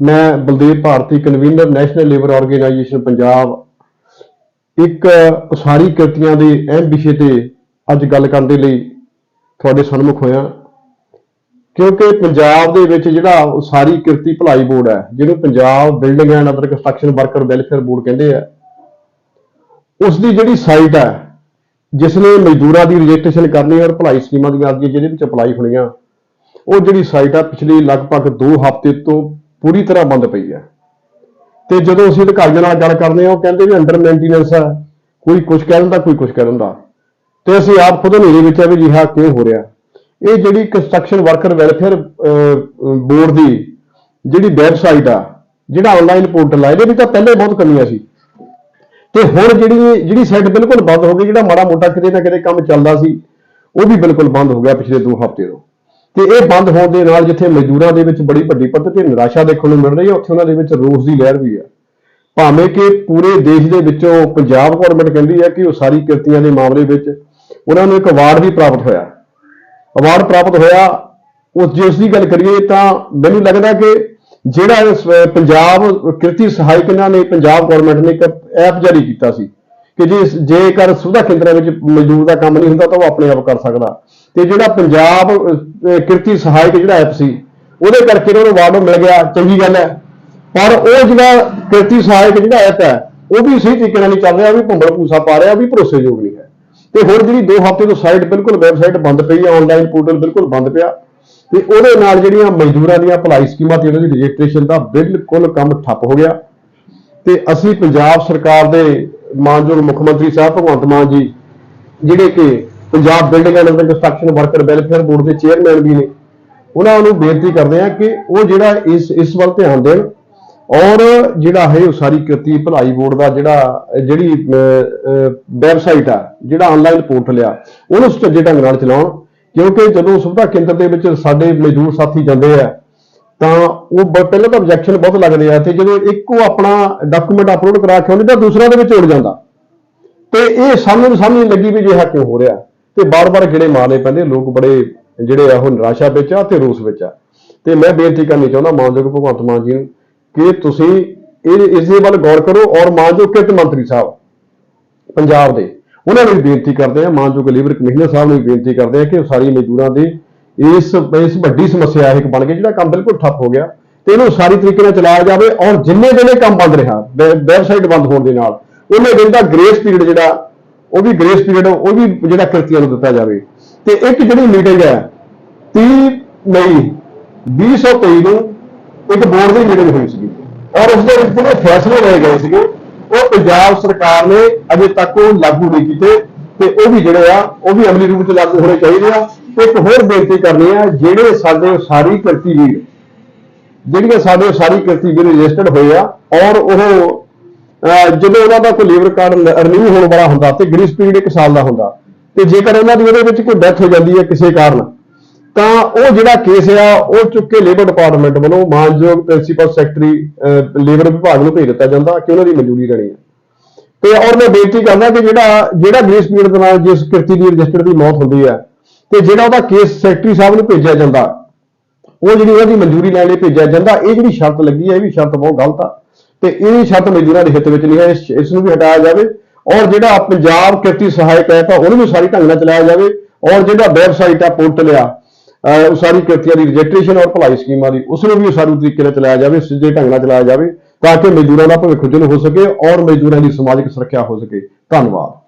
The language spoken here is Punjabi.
ਮੈਂ Baldev Bharti convener national labour organisation Punjab ਇੱਕ ਉਸਾਰੀ ਕਿਰਤੀਆਂ ਦੇ ਅਹਿਮ ਵਿਸ਼ੇ ਤੇ ਅੱਜ ਗੱਲ ਕਰਨ ਦੇ ਲਈ ਤੁਹਾਡੇ ਸਨਮੁਖ ਹੋਇਆ। ਕਿਉਂਕਿ ਪੰਜਾਬ ਦੇ ਵਿੱਚ ਜਿਹੜਾ ਉਸਾਰੀ ਕਿਰਤੀ ਭਲਾਈ ਬੋਰਡ ਹੈ, ਜਿਹਨੂੰ Punjab building and other construction worker welfare board ਕਹਿੰਦੇ ਆ ਉਸ ਦੀ ਜਿਹੜੀ ਸਾਈਟ ਹੈ ਜਿਸ ਨੇ ਮਜ਼ਦੂਰਾਂ ਦੀ ਰਜਿਸਟ੍ਰੇਸ਼ਨ ਕਰਨੀ ਔਰ ਭਲਾਈ ਸਕੀਮਾਂ ਦੀਆਂ ਆਦਿ ਜਿਹਦੇ ਵਿੱਚ ਅਪਲਾਈ ਹੋਣੀਆਂ, ਉਹ ਜਿਹੜੀ ਸਾਈਟ ਆ, ਪਿਛਲੀ ਲਗਭਗ 2 ਹਫ਼ਤੇ ਤੋਂ ਪੂਰੀ ਤਰ੍ਹਾਂ ਬੰਦ ਪਈ ਹੈ। ਤੇ ਜਦੋਂ ਅਸੀਂ ਅਧਿਕਾਰੀਆਂ ਨਾਲ ਗੱਲ ਕਰਦੇ ਹਾਂ, ਉਹ ਕਹਿੰਦੇ ਵੀ ਅੰਡਰ ਮੇਨਟੇਨੈਂਸ ਆ ਕੋਈ ਕੁਝ ਕਹਿ ਦਿੰਦਾ, ਕੋਈ ਕੁਝ ਕਹਿ ਦਿੰਦਾ। ਤੇ ਅਸੀਂ ਆਪ ਖੁਦ ਹਨੇਰੇ ਵਿੱਚ ਆ ਵੀ ਜਿਹਾ ਕਿਉਂ ਹੋ ਰਿਹਾ? ਇਹ ਜਿਹੜੀ ਕੰਸਟਰਕਸ਼ਨ ਵਰਕਰ ਵੈਲਫੇਅਰ ਬੋਰਡ ਦੀ ਜਿਹੜੀ ਵੈਬਸਾਈਟ ਆ, ਜਿਹੜਾ ਆਨਲਾਈਨ ਪੋਰਟਲ ਆ, ਇਹਦੇ ਵਿੱਚ ਤਾਂ ਪਹਿਲੇ ਬਹੁਤ ਕਮੀਆਂ ਸੀ। ਤੇ ਹੁਣ ਜਿਹੜੀ ਜਿਹੜੀ ਸਾਈਟ ਬਿਲਕੁਲ ਬੰਦ ਹੋ ਗਈ, ਜਿਹੜਾ ਮਾੜਾ ਮੋਟਾ ਕਿਤੇ ਨਾ ਕਿਤੇ ਕੰਮ ਚੱਲਦਾ ਸੀ, ਉਹ ਵੀ ਬਿਲਕੁਲ ਬੰਦ ਹੋ ਗਿਆ ਪਿਛਲੇ 2 ਹਫ਼ਤੇ ਤੋਂ। ਤੇ ਇਹ ਬੰਦ ਹੋਣ ਦੇ ਨਾਲ ਜਿੱਥੇ ਮਜ਼ਦੂਰਾਂ ਦੇ ਵਿੱਚ ਬੜੀ ਵੱਡੀ ਪੱਧਰ ਤੇ ਨਿਰਾਸ਼ਾ ਦੇਖਣ ਨੂੰ ਮਿਲ ਰਹੀ ਹੈ, ਉੱਥੇ ਉਹਨਾਂ ਦੇ ਵਿੱਚ ਰੋਸ ਦੀ ਲਹਿਰ ਵੀ ਹੈ। ਭਾਵੇਂ ਕਿ ਪੂਰੇ ਦੇਸ਼ ਦੇ ਵਿੱਚੋਂ ਪੰਜਾਬ ਗਵਰਨਮੈਂਟ ਕਹਿੰਦੀ ਹੈ ਕਿ ਉਹ ਸਾਰੀ ਕਿਰਤੀਆਂ ਦੇ ਮਾਮਲੇ ਵਿੱਚ ਉਹਨਾਂ ਨੂੰ ਇੱਕ ਅਵਾਰਡ ਵੀ ਪ੍ਰਾਪਤ ਹੋਇਆ। ਅਵਾਰਡ ਪ੍ਰਾਪਤ ਹੋਇਆ, ਉਸ ਜੇ ਉਸ ਦੀ ਗੱਲ ਕਰੀਏ ਤਾਂ ਮੈਨੂੰ ਲੱਗਦਾ ਕਿ ਜਿਹੜਾ ਪੰਜਾਬ ਕਿਰਤੀ ਸਹਾਇਕ ਇਹਨਾਂ ਨੇ, ਪੰਜਾਬ ਗਵਰਨਮੈਂਟ ਨੇ ਇੱਕ ਐਪ ਜਾਰੀ ਕੀਤਾ ਸੀ ਕਿ ਜੇ ਜੇਕਰ ਸੁਵਿਧਾ ਕੇਂਦਰਾਂ ਵਿੱਚ ਮਜ਼ਦੂਰ ਦਾ ਕੰਮ ਨਹੀਂ ਹੁੰਦਾ ਤਾਂ ਉਹ ਆਪਣੇ ਆਪ ਕਰ ਸਕਦਾ। ਤੇ ਜਿਹੜਾ ਪੰਜਾਬ ਕਿਰਤੀ ਸਹਾਇਕ ਜਿਹੜਾ ਐਪ ਸੀ, ਉਹਦੇ ਕਰਕੇ ਇਹਨਾਂ ਨੂੰ ਅਵਾਰਡ ਮਿਲ ਗਿਆ, ਚੰਗੀ ਗੱਲ ਹੈ। ਪਰ ਉਹ ਜਿਹੜਾ ਕਿਰਤੀ ਸਹਾਇਕ ਜਿਹੜਾ ਐਪ ਹੈ, ਉਹ ਵੀ ਸਹੀ ਤਰੀਕੇ ਨਾਲ ਨਹੀਂ ਚੱਲ ਰਿਹਾ ਵੀ ਭੰਬਲ ਪੂਸਾ ਪਾ ਰਿਹਾ ਵੀ ਭਰੋਸੇਯੋਗ ਨਹੀਂ ਹੈ। ਤੇ ਹੁਣ ਜਿਹੜੀ 2 ਹਫ਼ਤੇ ਤੋਂ ਸਾਈਟ ਬਿਲਕੁਲ ਵੈਬਸਾਈਟ ਬੰਦ ਪਈ ਹੈ ਆਨਲਾਈਨ ਪੋਰਟਲ ਬਿਲਕੁਲ ਬੰਦ ਪਿਆ। ਤੇ ਉਹਦੇ ਨਾਲ ਜਿਹੜੀਆਂ ਮਜ਼ਦੂਰਾਂ ਦੀਆਂ ਭਲਾਈ ਸਕੀਮਾਂ ਤੇ ਉਹਨਾਂ ਦੀ ਰਜਿਸਟ੍ਰੇਸ਼ਨ ਦਾ ਬਿਲਕੁਲ ਕੰਮ ਠੱਪ ਹੋ ਗਿਆ। ਤੇ ਅਸੀਂ ਪੰਜਾਬ ਸਰਕਾਰ ਦੇ ਮਾਨਯੋਗ ਮੁੱਖ ਮੰਤਰੀ ਸਾਹਿਬ ਭਗਵੰਤ ਮਾਨ ਜੀ, ਜਿਹੜੇ ਕਿ Punjab building and construction worker welfare board ਦੇ ਚੇਅਰਮੈਨ ਵੀ ਨੇ। ਉਹਨਾਂ ਨੂੰ ਬੇਨਤੀ ਕਰਦੇ ਆ ਕਿ ਉਹ ਜਿਹੜਾ ਇਸ ਇਸ ਵੱਲ ਧਿਆਨ ਦੇਣ ਔਰ ਜਿਹੜਾ ਹੈ ਉਸਾਰੀ ਕਿਰਤੀ ਭਲਾਈ ਬੋਰਡ ਦਾ ਜਿਹੜਾ, ਜਿਹੜੀ ਵੈਬਸਾਈਟ ਆ, ਜਿਹੜਾ ਆਨਲਾਈਨ ਪੋਰਟਲ ਆ, ਉਹਨੂੰ ਸੁਚੱਜੇ ਢੰਗ ਨਾਲ ਚਲਾਉਣ। ਕਿਉਂਕਿ ਜਦੋਂ ਸੁਵਿਧਾ ਕੇਂਦਰ ਦੇ ਵਿੱਚ ਸਾਡੇ ਮਜ਼ਦੂਰ ਸਾਥੀ ਜਾਂਦੇ ਆ, ਤਾਂ ਉਹ ਬ- ਪਹਿਲਾਂ ਤਾਂ ਆਬਜੈਕਸ਼ਨ ਬਹੁਤ ਲੱਗਦੇ ਆ ਤੇ ਜਦੋਂ ਇੱਕੋ ਆਪਣਾ ਡਾਕੂਮੈਂਟ ਅਪਲੋਡ ਕਰਾ ਕੇ ਆਉਂਦੇ ਤਾਂ ਦੂਸਰਾ ਦੇ ਵਿੱਚ ਉੜ ਜਾਂਦਾ। ਤੇ ਇਹ ਸਾਨੂੰ ਸਮਝ ਨਹੀਂ ਲੱਗੀ ਵੀ ਜਿਹਾ ਕਿਉਂ ਹੋ ਰਿਹਾ। ਤੇ ਬਾਰ-ਬਾਰ ਗੇੜੇ ਮਾਰਨੇ ਪੈਂਦੇ ਲੋਕ ਬੜੇ ਜਿਹੜੇ ਆ, ਉਹ ਨਿਰਾਸ਼ਾ ਵਿੱਚ ਆ ਤੇ ਰੋਸ ਵਿੱਚ ਆ। ਤੇ ਮੈਂ ਬੇਨਤੀ ਕਰਨੀ ਚਾਹੁੰਦਾ ਮਾਨਯੋਗ ਭਗਵੰਤ ਮਾਨ ਜੀ ਨੂੰ, ਕਿ ਤੁਸੀਂ ਇਹ, ਇਸ ਦੇ ਵੱਲ ਗੌਰ ਕਰੋ ਔਰ ਮਾਨਯੋਗ ਕਿਰਤ ਮੰਤਰੀ ਸਾਹਿਬ, ਪੰਜਾਬ ਦੇ, ਉਹਨਾਂ ਨੂੰ ਵੀ ਬੇਨਤੀ ਕਰਦੇ ਆ ਮਾਨਯੋਗ ਲੇਬਰ ਕਮਿਸ਼ਨਰ ਸਾਹਿਬ ਨੂੰ ਵੀ ਬੇਨਤੀ ਕਰਦੇ ਆ ਕਿ ਸਾਰੀ ਮਜ਼ਦੂਰਾਂ ਦੀ ਇਸ ਇਸ ਵੱਡੀ ਸਮੱਸਿਆ ਇੱਕ ਬਣ ਗਈ, ਜਿਹੜਾ ਕੰਮ ਬਿਲਕੁਲ ਠੱਪ ਹੋ ਗਿਆ। ਤੇ ਇਹਨੂੰ ਸਾਰੀ ਤਰੀਕੇ ਨਾਲ ਚਲਾਇਆ ਜਾਵੇ ਔਰ ਜਿੰਨੇ ਦਿਨ ਇਹ ਕੰਮ ਬੰਦ ਰਿਹਾ ਵੈਬਸਾਈਟ ਬੰਦ ਹੋਣ ਦੇ ਨਾਲ, ਉਹਨੇ ਦਿਨ ਦਾ ਗ੍ਰੇਸ ਪੀਰੀਅਡ ਜਿਹੜਾ ਉਹ ਵੀ ਗ੍ਰੇਸ ਪੀਰੀਅਡ ਉਹ ਵੀ ਜਿਹੜਾ ਕਿਰਤੀਆਂ ਨੂੰ ਦਿੱਤਾ ਜਾਵੇ। ਤੇ ਇੱਕ ਜਿਹੜੀ ਮੀਟਿੰਗ ਹੈ 30 ਮਈ 2023 ਨੂੰ ਇੱਕ ਬੋਰਡ ਦੀ ਮੀਟਿੰਗ ਹੋਈ ਸੀ ਔਰ ਉਸ ਦੇ ਵਿੱਚ ਜਿਹੜੇ ਫੈਸਲੇ ਲਏ ਗਏ ਸੀਗੇ, ਉਹ ਪੰਜਾਬ ਸਰਕਾਰ ਨੇ ਅਜੇ ਤੱਕ ਉਹ ਲਾਗੂ ਨਹੀਂ ਕੀਤੇ ਤੇ ਉਹ ਵੀ ਜਿਹੜੇ ਆ, ਉਹ ਵੀ ਅਮਲੀ ਰੂਪ ਚ ਲਾਗੂ ਹੋਣੇ ਚਾਹੀਦੇ ਆ। ਤੇ ਇੱਕ ਹੋਰ ਬੇਨਤੀ ਕਰਨੀ ਆ, ਜਿਹੜੇ ਸਾਡੇ ਸਾਰੀ ਕਿਰਤੀ ਵੀਰ, ਜਿਹੜੀਆਂ ਸਾਡੇ ਸਾਰੀ ਕਿਰਤੀ ਵੀਰ ਰਜਿਸਟਰਡ ਹੋਏ ਆ, ਔਰ ਉਹ ਜਦੋਂ ਉਹਨਾਂ ਦਾ ਕੋਈ ਲੇਬਰ ਕਾਰਡ ਰਿਨਿਊ ਹੋਣ ਵਾਲਾ ਹੁੰਦਾ ਤੇ ਗ੍ਰੀਸ ਪੀਰੀਅਡ ਇੱਕ ਸਾਲ ਦਾ ਹੁੰਦਾ, ਤੇ ਜੇਕਰ ਉਹਨਾਂ ਦੀ ਉਹਦੇ ਵਿੱਚ ਕੋਈ ਡੈਥ ਹੋ ਜਾਂਦੀ ਹੈ ਕਿਸੇ ਕਾਰਨ, ਤਾਂ ਉਹ ਜਿਹੜਾ ਕੇਸ ਆ, ਉਹ ਚੁੱਕ ਕੇ ਲੇਬਰ ਡਿਪਾਰਟਮੈਂਟ ਵੱਲੋਂ ਮਾਨਯੋਗ ਪ੍ਰਿੰਸੀਪਲ ਸੈਕਟਰੀ ਲੇਬਰ ਵਿਭਾਗ ਨੂੰ ਭੇਜ ਦਿੱਤਾ ਜਾਂਦਾ ਕਿ ਉਹਨਾਂ ਦੀ ਮਨਜ਼ੂਰੀ ਲੈਣੀ ਹੈ। ਤੇ ਔਰ ਮੈਂ ਬੇਨਤੀ ਕਰਦਾ ਕਿ ਜਿਹੜਾ ਜਿਹੜਾ ਗ੍ਰੇਸ ਪੀਰੀਅਡ ਦੇ ਨਾਲ ਜਿਸ ਕਿਰਤੀ ਦੀ ਰਜਿਸਟਰ ਦੀ ਮੌਤ ਹੁੰਦੀ ਹੈ, ਤੇ ਜਿਹੜਾ ਉਹਦਾ ਕੇਸ ਸੈਕਟਰੀ ਸਾਹਿਬ ਨੂੰ ਭੇਜਿਆ ਜਾਂਦਾ, ਉਹ ਜਿਹੜੀ ਉਹਦੀ ਮਨਜ਼ੂਰੀ ਲੈਣ ਲਈ ਭੇਜਿਆ ਜਾਂਦਾ, ਇਹ ਜਿਹੜੀ ਸ਼ਰਤ ਲੱਗੀ ਹੈ, ਇਹ ਵੀ ਸ਼ਰਤ ਬਹੁਤ ਗਲਤ ਆ। ਤੇ ਇਹ ਸ਼ਰਤ ਮਜ਼ਦੂਰਾਂ ਦੇ ਹਿੱਤ ਵਿੱਚ ਨਹੀਂ ਹੈ, ਇਸ ਇਸ ਨੂੰ ਵੀ ਹਟਾਇਆ ਜਾਵੇ ਔਰ ਜਿਹੜਾ ਪੰਜਾਬ ਕਿਰਤੀ ਸਹਾਇਕ ਹੈ ਤਾਂ ਉਹਨੂੰ ਵੀ ਸਾਰੀ ਢੰਗ ਨਾਲ ਚਲਾਇਆ ਜਾਵੇ ਔਰ ਜਿਹੜਾ ਵੈਬਸਾਈਟ ਆ, ਪੋਰਟਲ ਆ ਉਸਾਰੀ ਕਿਰਤੀਆਂ ਦੀ ਰਜਿਸਟ੍ਰੇਸ਼ਨ ਔਰ ਭਲਾਈ ਸਕੀਮਾਂ ਦੀ ਉਸ ਨੂੰ ਵੀ ਸਾਰੂ ਤਰੀਕੇ ਨਾਲ ਚਲਾਇਆ ਜਾਵੇ, ਸਿੱਧੇ ਢੰਗ ਨਾਲ ਚਲਾਇਆ ਜਾਵੇ ਤਾਂ ਕਿ ਮਜ਼ਦੂਰਾਂ ਦਾ ਭਵਿੱਖ ਉਜਲ ਹੋ ਸਕੇ ਔਰ ਮਜ਼ਦੂਰਾਂ ਦੀ ਸਮਾਜਿਕ ਸੁਰੱਖਿਆ ਹੋ ਸਕੇ। ਧੰਨਵਾਦ।